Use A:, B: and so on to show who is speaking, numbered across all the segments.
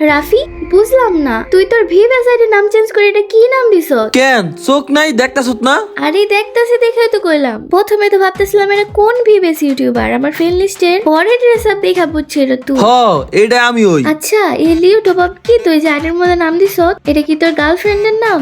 A: রাফি বুঝলাম না। তুই তোর ভি ওয়েবসাইটের নাম চেঞ্জ করে এটা কি নাম দিছ?
B: কেন? চোখ নাই দেখতাছত না?
A: আরে দেখতাছি দেখে তো কইলাম। প্রথমে তো ভাবতেছিলাম এটা কোন ভিবেস ইউটিউবার? আমার ফ্রেন্ড লিস্টের পরে ড্রেস আপ দেখা বুঝছে এটা তুই।
B: হ এটা আমি ওই।
A: আচ্ছা এই লিও টপ আপ কি তুই আইডির মধ্যে নাম দিছ? এটা কি তোর গার্লফ্রেন্ডের নাম?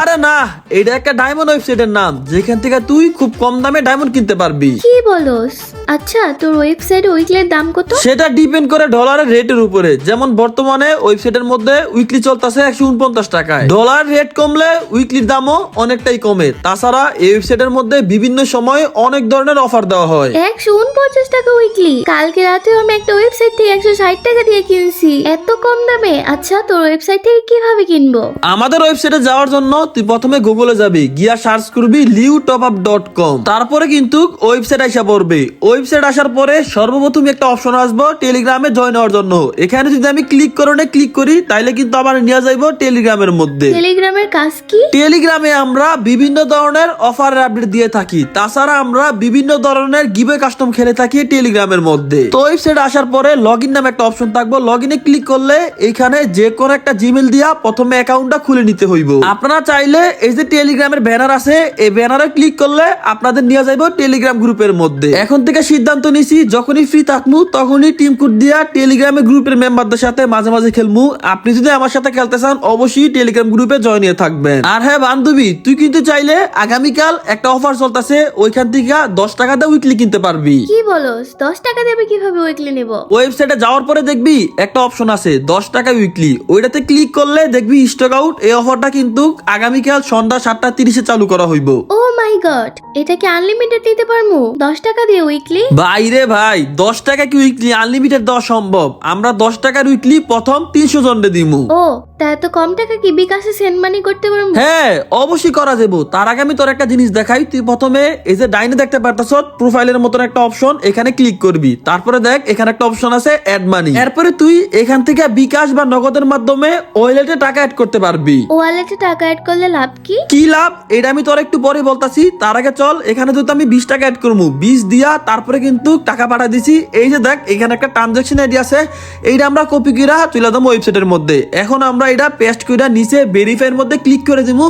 B: আরে না এটা একটা ডায়মন্ড ওয়েবসাইটের নাম যেখান থেকে তুই খুব কম দামে ডায়মন্ড কিনতে পারবি।
A: কি বলস? আচ্ছা তোর ওয়েবসাইটে উইকলির দাম কত?
B: সেটা ডিপেন্ড করে ডলারের রেটের উপরে। যেমন বর্তমানে ওয়েবসাইটের মধ্যে উইকলি চলতেছে একশো উনপঞ্চাশ টাকায়। ডলার রেট কমলে উইকলির দামও অনেকটাই কমে। তাছাড়া এই ওয়েবসাইটের মধ্যে বিভিন্ন সময় অনেক ধরনের অফার দেওয়া হয়।
A: একশো উনপঞ্চাশ টাকা উইকলি কালকে রাতে আমি একটা ওয়েবসাইট থেকে একশো ষাট টাকা দিয়ে কিনছি। এত কম দামে? আচ্ছা তোর ওয়েবসাইট থেকে কীভাবে কিনবো?
B: আমাদের ওয়েবসাইটে যাওয়ার জন্য তুই প্রথমে গুগলে যাবি গিয়া সার্চ করবি লিউ টপ আপ ডট কম তারপরে কিন্তু ওয়েবসাইট আসা পড়বে। ওয়েবসাইট আসার পরে সর্বপ্রথম একটা অপশন আসব টেলিগ্রামে জয়েন হওয়ার জন্য। এখানে যদি আমি ক্লিক করে ক্লিক করি তাইলে কিন্তু আমার নিয়ে যাইবো টেলিগ্রামের মধ্যে।
A: টেলিগ্রামের কাজ কি?
B: টেলিগ্রামে আমরা বিভিন্ন ধরনের অফার আপডেট দিয়ে থাকি। তাছাড়া আমরা বিভিন্ন ধরনের গিভে কাস্টম খেলে থাকি টেলিগ্রামের মধ্যে। তো ওয়েবসাইট আসার পরে লগ ইন নামে একটা অপশন থাকব। লগ ইনে ক্লিক করলে এখানে যে কোনো একটা জিমেল দিয়া প্রথমে অ্যাকাউন্টটা খুলে নিতে হইব। আপনারা চাইলে এই যে টেলিগ্রামের ব্যানার আছে এই ব্যানারে ক্লিক করলে আপনাদের নিয়ে যাইব টেলিগ্রাম গ্রুপের মধ্যে। এখন থেকে সিদ্ধান্ত নিছি যখনই ফ্রি থাকমু তখনই টিম কোড দিয়া টেলিগ্রামের গ্রুপের মেম্বারদের সাথে মাঝে মাঝে খেলমু। আপনি যদি আমার সাথে খেলতে চান অবশ্যই টেলিগ্রাম গ্রুপে জয়েন হয়ে থাকবেন। আর হ্যাঁ বান্ধবী তুই কিন্তু চাইলে আগামীকাল একটা অফার চলতেছে ওইখান থেকে দশ টাকাতে উইকলি কিনতে পারবি।
A: কি বলস? দশ টাকা দেবে কীভাবে উইকলি নেব?
B: ওয়েবসাইটে যাওয়ার পরে দেখবি একটা অপশন আছে দশ টাকা উইকলি ওইটাতে ক্লিক করলে দেখবি স্টক আউট এই অফারটা কিন্তু আগামীকাল সন্ধ্যা সাতটা তিরিশে চালু করা হইব।
A: ও মাই গড এটা কি আনলিমিটেড নিতে পারমু? দশ টাকা দিয়ে উইকলি
B: বাইরে ভাই দশ টাকা কি উইকলি আনলিমিটেড দেওয়া সম্ভব। আমরা দশ টাকার উইকলি প্রথম তিনশো জনরে দিমু।
A: ও। তা এত কম টাকা কি বিকাশে সেন্ড মানি করতে পারমু
B: হ্যাঁ অবশ্যই করা যাব। তার আগে আমি তোর একটা জিনিস দেখাই। তুই প্রথমে এই যে ডাইনে দেখতে পারতাছ প্রোফাইলের মতন একটা অপশন এখানে ক্লিক করবি। তারপরে দেখ এখানে একটা অপশন আছে অ্যাড মানি এরপরে তুই এখান থেকে বিকাশ বা নগদের মাধ্যমে ওয়ালেটে টাকা অ্যাড করতে পারবি।
A: ওয়ালেটে টাকা অ্যাড করলে লাভ কি?
B: কি লাভ? এটা আমি তোর একটু পরে বলতাছি। তার আগে চল এখানে যদি আমি বিশ টাকা অ্যাড করব বিশ দিয়া তারপরে কিন্তু টাকা পাঠা দিছি। এই যে দেখ এখানে একটা ট্রানজাকশন আইডি আছে। এইটা আমরা কপি কইরা তুলে দেবো ওয়েবসাইটের মধ্যে। এখন আমরা এটা পেস্ট কইরা নিচে ভেরিফাইয়ের মধ্যে ক্লিক করে দিব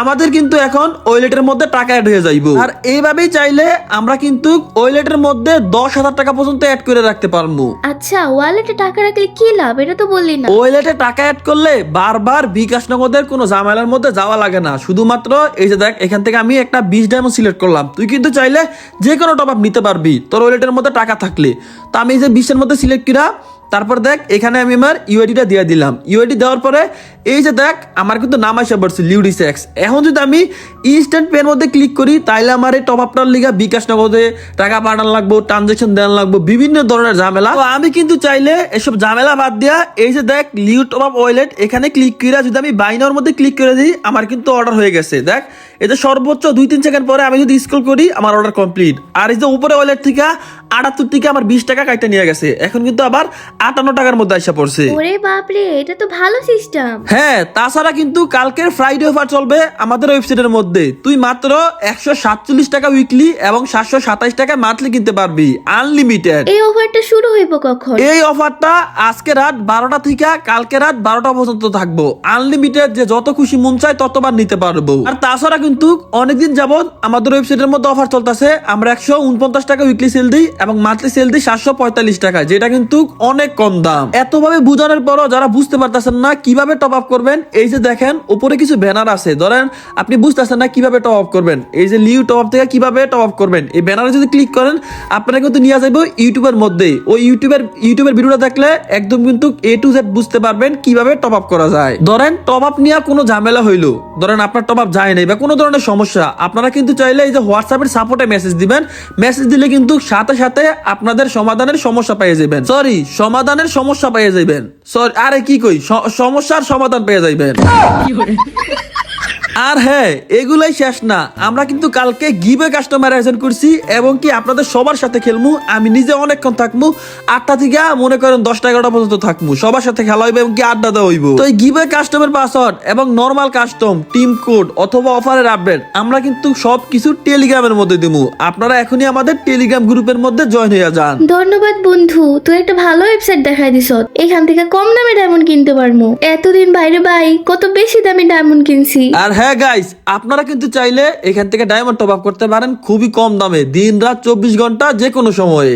B: আমাদের কিন্তু এখন ওয়েলেটের মধ্যে টাকা অ্যাড হয়ে যাইব। আর এইভাবেই চাইলে আমরা কিন্তু ওয়েলেটের মধ্যে দশ হাজার টাকা পর্যন্ত অ্যাড করে রাখতে পারব
A: আচ্ছা ওয়ালেটে টাকা রাখলে কি লাভ? এটা তো বললি না।
B: ওয়েলেটে টাকা অ্যাড করলে বারবার বিকাশ নগদের কোনো ঝামেলার মধ্যে যাওয়া লাগে না। শুধুমাত্র এই যে দেখ এখান থেকে আমি একটা বিশ ডায়মন্ড সিলেক্ট করলাম। তুই কিন্তু চাইলে যে কোনো টপ আপ নিতে পারবি। তোর ওয়েলেটের মধ্যে টাকা থাকলে। তো আমি এই যে বিশের মধ্যে সিলেক্ট করা তারপর দেখ, এখানে আমি আমার ইউআইডিটা দিয়ে দিলাম। ইউআইডি দেওয়ার পরে, এই যে দেখ, আমার কিন্তু নাম আসে পড়ছে লিউডিস এখন যদি আমি ইনস্ট্যান্ট পের মধ্যে ক্লিক করি, তাইলে আমার এই টপ আপটার লিগা বিকাশ নগদে টাকা পাঠানো লাগবো ট্রানজেকশন দেওয়া লাগবো, বিভিন্ন ধরনের ঝামেলা। তো আমি কিন্তু চাইলে এসব ঝামেলা বাদ দিয়া, এই যে দেখ লিউ টপ আপ ওয়ালেট এখানে ক্লিক করে যদি আমি বাইনার মধ্যে ক্লিক করে দিই, আমার কিন্তু অর্ডার হয়ে গেছে। দেখ এতে সর্বোচ্চ দুই তিন সেকেন্ড পরে আমি যদি স্ক্রল করি, আমার অর্ডার কমপ্লিট আর এই যে উপরে ওয়ালেট থেকে আটাত্তর থেকে আমার বিশ টাকা কাইটা নিয়ে গেছে। এখন কিন্তু আবার আটান্ন টাকার মধ্যে আসা পড়ছে।
A: ওরে বাপরে এটা তো ভালো সিস্টেম
B: হ্যাঁ তাছাড়া কিন্তু কালকের ফ্রাইডে অফার চলবে আমাদের ওয়েবসাইটের মধ্যে। তুই মাত্র একশো সাতচল্লিশ টাকা উইকলি এবং সাতশো সাতাইশ টাকা মান্থলি কিনতে পারবি আনলিমিটেড
A: এই অফারটা শুরু হইব কখন?
B: এই অফারটা আজকে রাত বারোটা থেকে কালকে রাত বারোটা পর্যন্ত থাকব। আনলিমিটেড যে যত খুশি মন চায় ততবার নিতে পারব। আর তাছাড়া কিন্তু অনেকদিন যাবত আমাদের ওয়েবসাইটের মধ্যে অফার চলতেছে। আমরা একশো উনপঞ্চাশ টাকা উইকলি সেল দিই এবং মান্থলি সেল দিই সাতশো পঁয়তাল্লিশ টাকা, যেটা কিন্তু অনেক কম দাম। এতভাবে বুঝানোর পরও যারা বুঝতে পারতেছেন না কীভাবে টপ আপ করবেন, এই যে দেখেন, উপরে কিছু ব্যানার আছে। ধরেন, আপনি বুঝতেছেন না কীভাবে টপ আপ করবেন। এই যে লিউ টপ আপ থেকে কীভাবে টপ আপ করবেন। এই ব্যানারে যদি ক্লিক করেন আপনারা কিন্তু নিয়ে যাব ইউটিউবের মধ্যে ওই ইউটিউবের ইউটিউবের ভিডিওটা দেখলে একদম কিন্তু এ টু জেড বুঝতে পারবেন কীভাবে টপ আপ করা যায়। ধরেন টপ আপ নিয়ে কোনো ঝামেলা হইল। ধরেন, আপনার টপ আপ যায় নাই বা কোনো ধরনের সমস্যা। আপনারা কিন্তু চাইলে এই যে হোয়াটসঅ্যাপের সাপোর্টে মেসেজ দিবেন। মেসেজ দিলে কিন্তু সাথে সাথে আপনাদের সমাধানের সমস্যা পেয়ে যাবেন সরি সমাধানের সমস্যা পেয়ে যাবেন সরি আরে কি কই? সমস্যার সমাধান পেয়ে যাবেন আর হ্যাঁ এগুলাই শেষ না। আমরা কিন্তু কালকে গিবে কাস্টমার আয়োজন করছি এবং কি আপনাদের সবার সাথে খেলমু আমি নিজে অনেকক্ষণ থাকমু আটটা থেকে মনে করেন দশটা এগারোটা পর্যন্ত থাকমু। সবার সাথে খেলা হইবে এবং কি আড্ডা দেওয়া হইব। তো এই গিবে কাস্টমার পাসওয়ার্ড এবং নর্মাল কাস্টম টিম কোড অথবা অফারের আপডেট আমরা কিন্তু সব কিছু টেলিগ্রামের মধ্যে দিমু। আপনারা এখনই আমাদের টেলিগ্রাম গ্রুপের মধ্যে জয়েন হয়ে যান।
A: ধন্যবাদ বন্ধু তুই একটা ভালো ওয়েবসাইট দেখাই দিস। এখান থেকে কম দামে ডায়মন্ড কিনতে পারব এতদিন বাইরে ভাই কত বেশি দামে ডায়মন্ড কিনছি।
B: আর হ্যাঁ গাইস আপনারা কিন্তু চাইলে এখান থেকে ডায়মন্ড টপ আপ করতে পারেন, খুবই কম দামে দিন রাত চব্বিশ ঘণ্টা যে কোনো সময়ে।